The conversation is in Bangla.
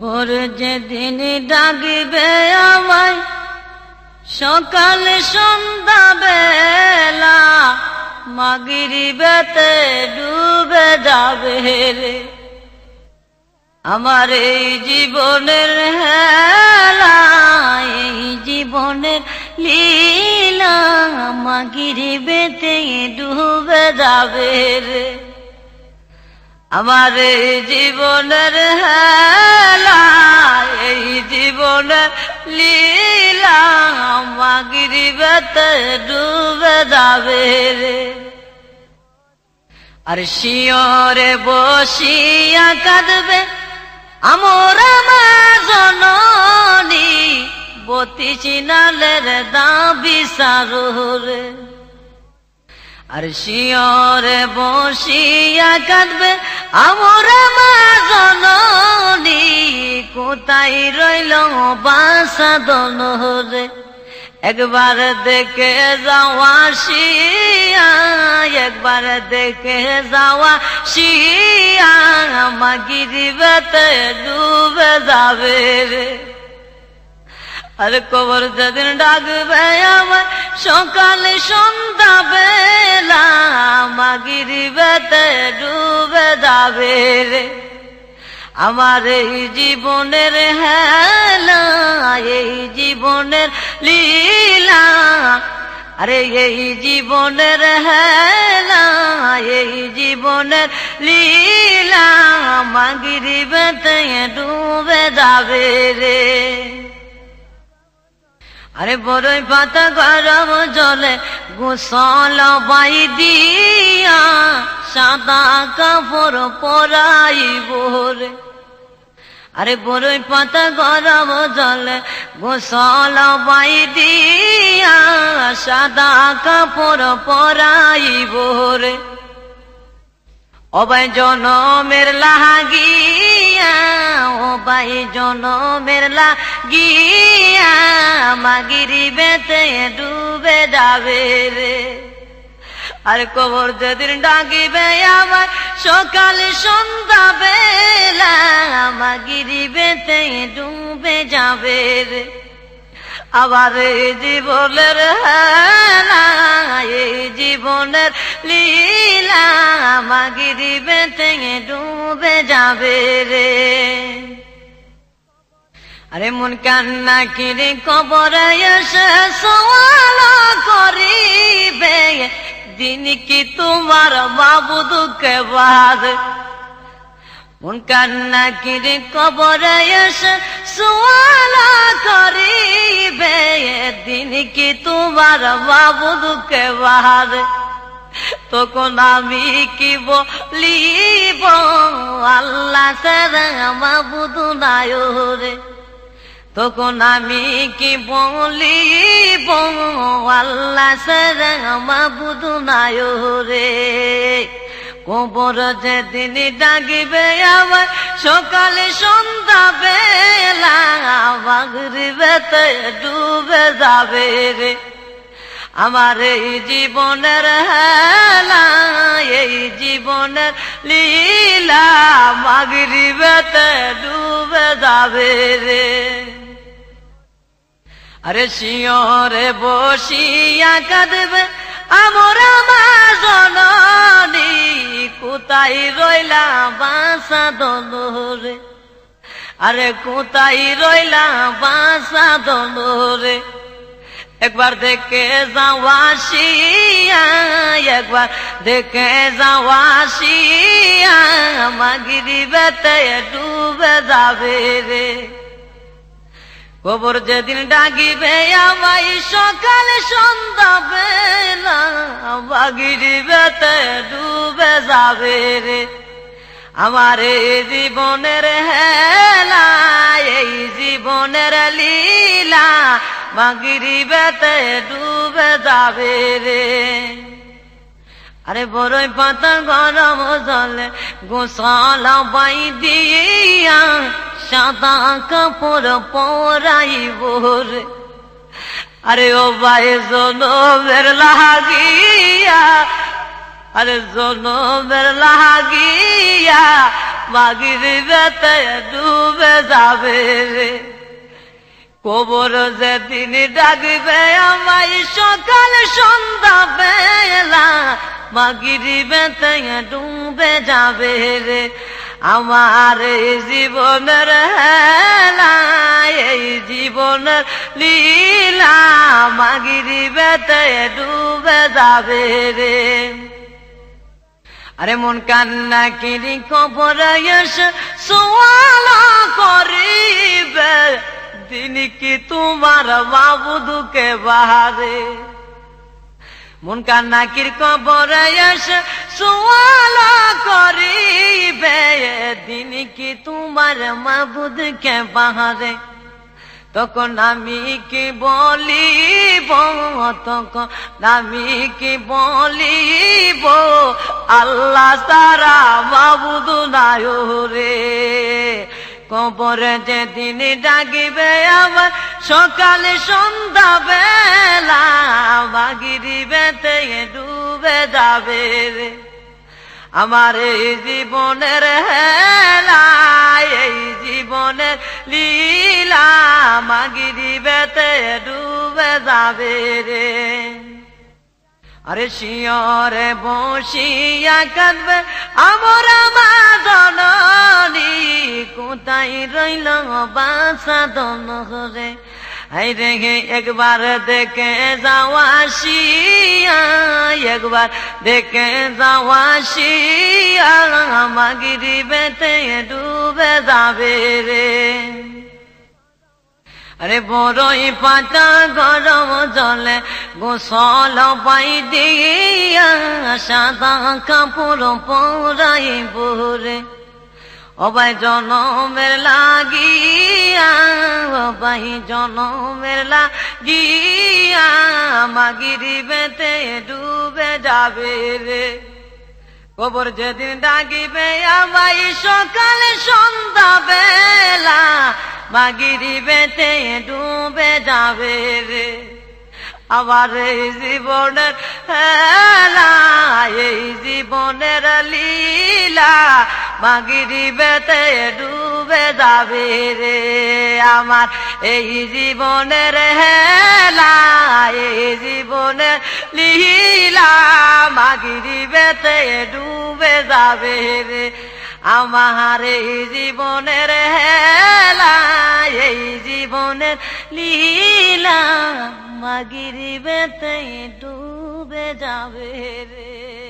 কবর যেদিন ডাকবে আমায়, সকাল সন্ধ্যা বেলা, মাগিরি বেতে ডুবে যাবে রে। আমার এই জীবনের হেলা, এই জীবনের লীলা, মাগিরি বেতে ডুবে যাবে রে। আমার এই জীবনের হেলা, এই জীবনের লীলা মাগিরি বেতে ডুবে যাবে রে। আর শিয়রে বসিয়া কাঁদবে আমর জননী, বতি চিনালের দাবি সারোরে আর শিয়রে বসিয়া কাঁদবে আমর জননী, কোথায় রইল বাসা দনহরে একবার দেখে যাওয়া শিয়া একবার দেখে যাওয়া শিয়া মাগিরি বেতে ডুবে যাবে রে। আর কবর যেদিন ডাকবে আমার সকালে সন্ধ্যা বেলা মাগিরি বেতে ডুবে যাবে রে আমার এই জীবনের হেলা এই জীবনের লীলা আরে এই জীবনের হেলা এই জীবনের লীলা মাগিরি বেতে ডুবে যাবে রে আরে বড়ই পাতা গরম জলে গোসল বাই দিয়া সাদা কাপড় পরাইব রে। আরে বড়ই পাতা গরম জলে গোসল বাই দিয়া সাদা কাপড় পরাই রে। অবাই জনমের লাগিয়া অবাই জনমের লাগিয়া, মাগিরি বেতে ডুবে যাবে রে। আর কবর যেদিন ডাকিবে আমার সকাল সন্ধ্যা বেলা, মাগিরি বেতে ডুবে যাবে রে। আবার জীবনের হেলা যাবে রে। আরে মন কান্না কিরে কবরে এসে সওয়াল করিবে। দিন কি তোমার বাবু দুঃখে বাদ? মন কান্না কিরে কবরে এসে সওয়াল করিবে। দিন কি তোমার বাবু দুঃখে বাদ? তখন আমি কি বলিব? আল্লাহ মাবুদু নাই রে তখন আমি কি বলিব? আল্লাহ মাবুদু নাই রে কবর যেদিন ডাকিবে আবার সকালে সন্ধ্যা বেলা বাগরি বেতে ডুবে যাবে রে। আমার এই জীবনের হেলা, এই জীবনের লীলা মাগরি বেতে ডুবে যাবে রে। আরে শিয়রে বসিয়া কাঁদবে আমরা মা জননী, কোথায় রইলা বাসা দলরে আরে কোথায় রইলা বাসা দলরে একবার দেখে যাওয়া শিয়া একবার দেখে যাওয়া শিয়া মাগিরি বেতে ডুবে যাবে রে। কবর যেদিন ডাকিবে, আমায় সকালে সন্ধ্যা বেলা বাগিরি বেতে ডুবে যাবে রে। আমার এই জীবনের হেলা, এই জীবনের লীলা মাগিরি বেতে ডুবে যাবে রে। আরে বড়ই পাতা গরম জলে গোসাল বাই দিয়া সাদা কাপড় পরাইব রে। আরে ও ভাই জনমের লাগিয়া, আরে জনমের লাগিয়া মাগির বেতে ডুবে যাবে রে। কবর যেদিন ডাকবে, আমায় সকাল সন্ধ্যা বেলা মাগিরি বেতে ডুবে যাবে রে। আমার এই জীবনের হেলা এই জীবনের লীলা মাগিরি বেতে ডুবে যাবে রে। আরে মন কান্না কিনি কবর সোয়াল করিবে। দিন কি তোমার বাবুদুকে বাহারে মন কান্না কির কবর এসে সোয়াল করিবে দিন কি তোমার মাবুদকে বাহারে তখন আমি কি বলিব তখন আমি কি বলিব আল্লাহ তারা বাবুদু নাই রে কবরে যেদিন ডাকিবে আমার সকালে সন্ধ্যা বেলা বাগিরি ডুবে যাবে রে। আমার এই জীবনের হেলা, এই জীবনের লীলা মাগিরি বেতে ডুবে যাবে রে। আরে শিয়রে বসিয়া কাঁদবে, আমরা মা জননী কোথায় রইল বাসা দন রে হাই রেগে একবার দেখে যাওয়া শিয়া একবার দেখে যাওয়া শিয়া মাগিরি বেতে ডুবে যাবে রে। আরে বড়ই পাতা গরম জলে গোসল পাই দিয়া, সাদা কাপড় পরাই বরে অবাই জনমের লাগিয়া, অবাই জনমের লাগিয়া, মাগিরি বেতে ডুবে যাবে রে। কবর যেদিন ডাকিবে আমাই সকাল সন্ধ্যা বেলা, মাগিরি বেতে ডুবে যাবে রে। আমার এই জীবনের হেলা, এই জীবনের লীলা মাগিরি বেতে ডুবে যাবে রে আমার। এই জীবনের হেলা, এই জীবনের লীলা মাগিরি বেতে ডুবে যাবে রে আমার। এই জীবনের হেলা, এই জীবনের লীলা মাগিরি বেতে ডুবে যাবে রে।